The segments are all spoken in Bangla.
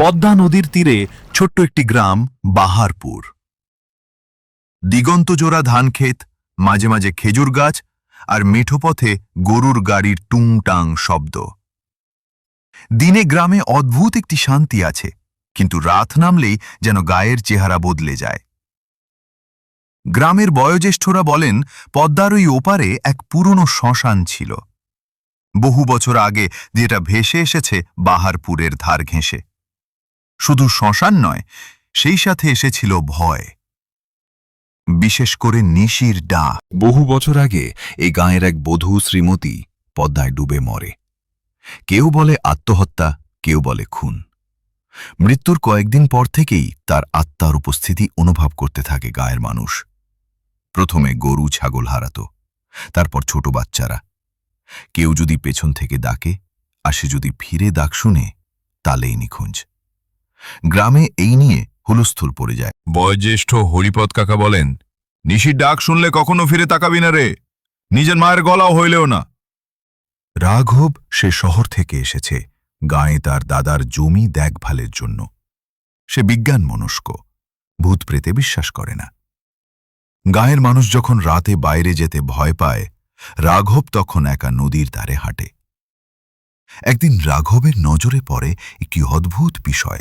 পদ্মা নদীর তীরে ছোট্ট একটি গ্রাম, বাহারপুর। দিগন্তজোড়া ধান ক্ষেত, মাঝে মাঝে খেজুর গাছ আর মেঠো পথে গরুর গাড়ির টুংটাং শব্দ। দিনে গ্রামে অদ্ভুত একটি শান্তি আছে, কিন্তু রাত নামলেই যেন গায়ের চেহারা বদলে যায়। গ্রামের বয়োজ্যেষ্ঠরা বলেন, পদ্মার ওই ওপারে এক পুরনো শ্মশান ছিল। বহু বছর আগে যেটা ভেসে এসেছে বাহারপুরের ধার ঘেঁষে। শুধু শ্মশান নয়, সেই সাথে এসেছিল ভয়। বিশেষ করে নিশির ডা। বহু বছর আগে এই গাঁয়ের এক বধূ শ্রীমতী পদ্মায় ডুবে মরে। কেউ বলে আত্মহত্যা, কেউ বলে খুন। মৃত্যুর কয়েকদিন পর থেকেই তার আত্মার উপস্থিতি অনুভব করতে থাকে গায়ের মানুষ। প্রথমে গরু ছাগল হারাত, তারপর ছোট বাচ্চারা। কেউ যদি পেছন থেকে ডাকে, আর সে যদি ফিরে ডাক শুনে, তালেই নিখুঁজ। গ্রামে এই নিয়ে হুলস্থুল পড়ে যায়। বয়োজ্যেষ্ঠ হরিপদ কাকা বলেন নিশির ডাক শুনলে কখনো ফিরে তাকাবি না রে নিজের মায়ের গলাও হইলেও না। রাঘব সে শহর থেকে এসেছে গায়ে তার দাদার জমি দেখভালের জন্য। সে বিজ্ঞান মনস্ক ভূত প্রেতে বিশ্বাস করে না। গায়ের মানুষ যখন রাতে বাইরে যেতে ভয় পায় রাঘব তখন একা নদীর ধারে হাঁটে। একদিন রাঘবের নজরে পড়ে একটি অদ্ভুত বিষয়।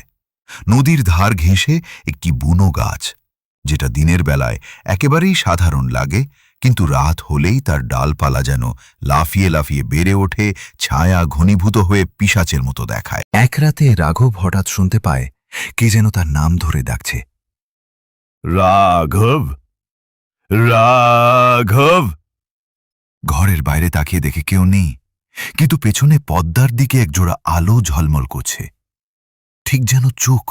নদীর ধার ঘেঁষে একটি বুনো গাছ, যেটা দিনের বেলায় একেবারেই সাধারণ লাগে, কিন্তু রাত হলেই তার ডালপালা যেন লাফিয়ে লাফিয়ে বেড়ে ওঠে, ছায়া ঘনীভূত হয়ে পিসাচের মতো দেখায়। এক রাতে রাঘব হঠাৎ শুনতে পায়, কে যেন তার নাম ধরে ডাকছে। রাঘব? রাঘব? ঘরের বাইরে তাকিয়ে দেখে কেউ নেই, কিন্তু পেছনে পদ্মার দিকে একজোড়া আলো ঝলমল করছে। ঠিক যেন চোখ।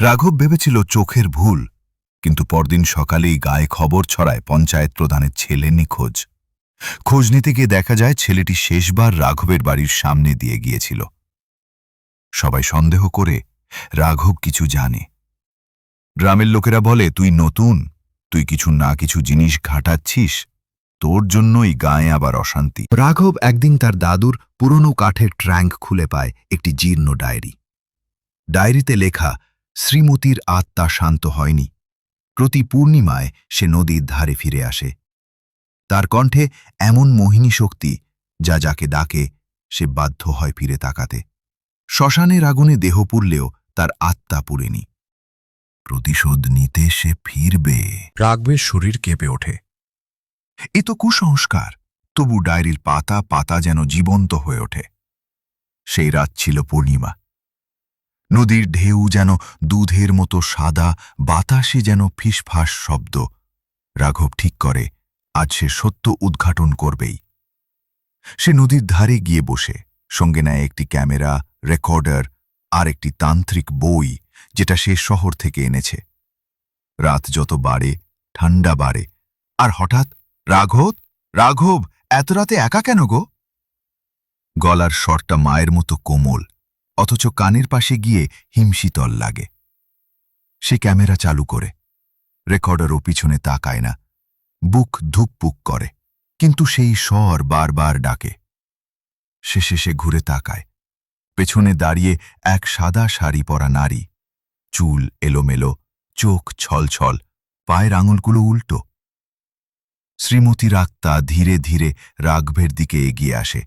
রাঘব ভেবেছিল চোখের ভুল, কিন্তু পরদিন সকালেই গায়ে খবর ছড়ায় পঞ্চায়েত প্রধানের ছেলে নিখোঁজ। খোঁজ নিতে গিয়ে দেখা যায় ছেলেটি শেষবার রাঘবের বাড়ির সামনে দিয়ে গিয়েছিল। সবাই সন্দেহ করে রাঘব কিছু জানে। গ্রামের লোকেরা বলে, তুই নতুন, তুই কিছু না কিছু জিনিস ঘাটাচ্ছিস তোর জন্যই গায়ে আবার অশান্তি। রাঘব একদিন তার দাদুর পুরনো কাঠের ট্র্যাঙ্ক খুলে পায় একটি জীর্ণ ডায়েরি। ডায়েরিতে লেখা, শ্রীমতীর আত্মা শান্ত হয়নি। প্রতি পূর্ণিমায় সে নদীর ধারে ফিরে আসে। তার কণ্ঠে এমন মোহিনী শক্তি, যা যাকে ডাকে, সে বাধ্য হয় ফিরে তাকাতে। শ্মশানের আগুনে দেহ পুড়লেও তার আত্মা পুড়েনি। প্রতিশোধ নিতে সে ফিরবে। রাগবের শরীর কেঁপে ওঠে। এ তো কুসংস্কার। তবু ডায়েরির পাতা পাতা যেন জীবন্ত হয়ে ওঠে। সেই রাত ছিল পূর্ণিমা। নদীর ঢেউ যেন দুধের মতো সাদা, বাতাসে যেন ফিসফাস শব্দ। রাঘব ঠিক করে, আজ সে সত্য উদ্ঘাটন করবেই। সে নদীর ধারে গিয়ে বসে, সঙ্গে নেয় একটি ক্যামেরা, রেকর্ডার, আর একটি তান্ত্রিক বই, যেটা সে শহর থেকে এনেছে। রাত যত বাড়ে ঠান্ডা বাড়ে, আর হঠাৎ রাঘব রাঘব, এত রাতে একা কেন গো? গলার স্বরটা মায়ের মতো কোমল, অথচ কানের পাশে গিয়ে হিমশীতল লাগে। সে ক্যামেরা চালু করে, রেকর্ডারও পিছনে তাকায় না, বুক ধুকপুক করে, কিন্তু সেই স্বর বারবার ডাকে। শেষে ঘুরে তাকায়, পেছনে দাঁড়িয়ে এক সাদা শাড়ি পরা নারী, চুল এলোমেলো, চোখ ছলছল, পায়ের আঙুলগুলো উল্টো। শ্রীমতীর আত্মা ধীরে ধীরে রাঘবের দিকে এগিয়ে আসে।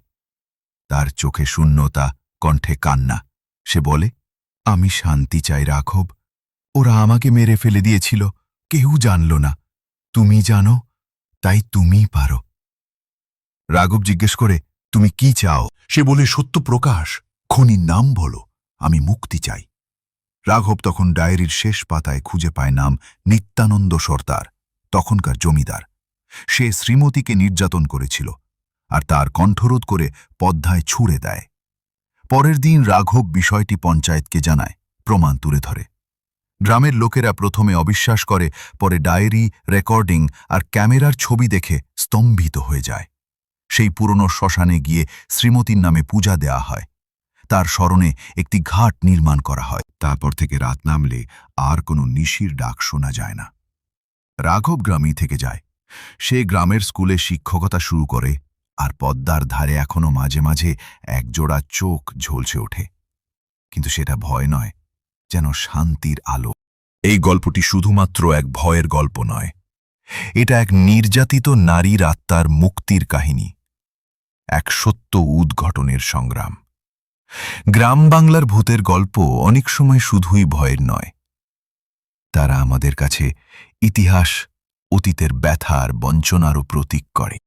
তার চোখে শূন্যতা, কণ্ঠে কান্না। সে বলে, আমি শান্তি চাই রাঘব। ওরা আমাকে মেরে ফেলে দিয়েছিল। কেউ জানল না। তুমি জানো, তাই তুমিই পারো। রাঘব জিজ্ঞেস করে, তুমি কি চাও? সে বলে, সত্য প্রকাশ। খনির নাম বলো। আমি মুক্তি চাই। রাঘব তখন ডায়েরির শেষ পাতায় খুঁজে পায় নাম নিত্যানন্দ সর্দার, তখনকার জমিদার। সে শ্রীমতীকে নির্যাতন করেছিল আর তার কণ্ঠরোধ করে পদ্মায় ছুঁড়ে দেয়। পরের দিন রাঘব বিষয়টি পঞ্চায়েতকে জানায়, প্রমাণ তুলে ধরে। গ্রামের লোকেরা প্রথমে অবিশ্বাস করে, পরে ডায়েরি, রেকর্ডিং আর ক্যামেরার ছবি দেখে স্তম্ভিত হয়ে যায়। সেই পুরনো শ্মশানে গিয়ে শ্রীমতীর নামে পূজা দেয়া হয়। তার স্মরণে একটি ঘাট নির্মাণ করা হয়। তারপর থেকে রাত নামলে আর কোনো নিশির ডাক শোনা যায় না। রাঘব গ্রামই থেকে যায়। সে গ্রামের স্কুলে শিক্ষকতা শুরু করে আর পদ্মার ধারে এখনও মাঝে মাঝে একজোড়া চোখ ঝলসে ওঠে। কিন্তু সেটা ভয় নয়, যেন শান্তির আলো। এই গল্পটি শুধুমাত্র এক ভয়ের গল্প নয়, এটা এক নির্যাতিত নারীর আত্মার মুক্তির কাহিনী, এক সত্য উদ্ঘটনের সংগ্রাম। গ্রাম বাংলার ভূতের গল্প অনেক সময় শুধুই ভয়ের নয়। তারা আমাদের কাছে ইতিহাস অতীতের ব্যথা আর বঞ্চনারও প্রতীক করে।